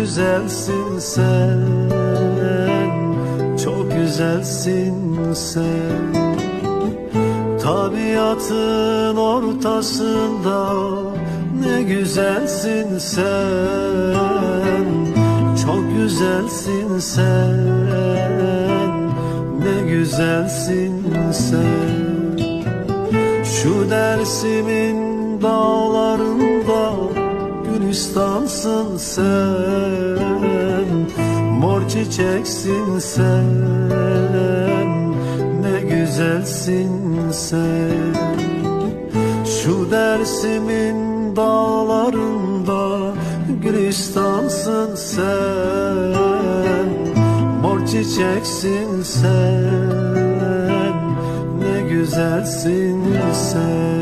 güzelsin sen. Çok güzelsin sen. Tabiatın ortasında ne güzelsin sen. Çok güzelsin sen. Ne güzelsin sen. Şu dersimin dağlarında Gülistansın sen? Mor çiçeksin sen. Ne güzelsin sen. Şu dersimin dağlarında Gülistansın sen. Mor çiçeksin sen. Ne güzelsin sen